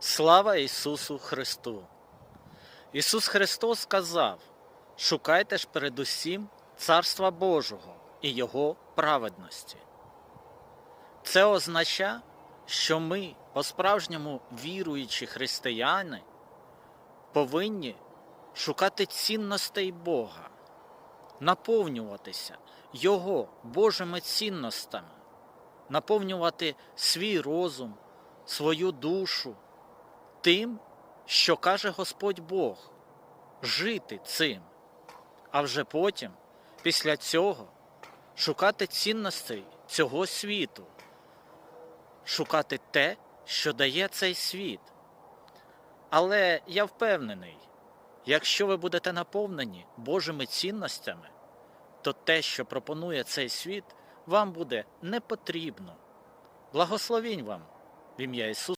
Слава Ісусу Христу! Ісус Христос сказав: шукайте ж передусім Царства Божого і Його праведності. Це означає, що ми, по-справжньому віруючі християни, повинні шукати цінностей Бога, наповнюватися Його Божими цінностями, наповнювати свій розум, свою душу тим, що каже Господь Бог, жити цим, а вже потім, після цього, шукати цінностей цього світу, шукати те, що дає цей світ. Але я впевнений, якщо ви будете наповнені Божими цінностями, то те, що пропонує цей світ, вам буде не потрібно. Благословінь вам в ім'я Ісуса.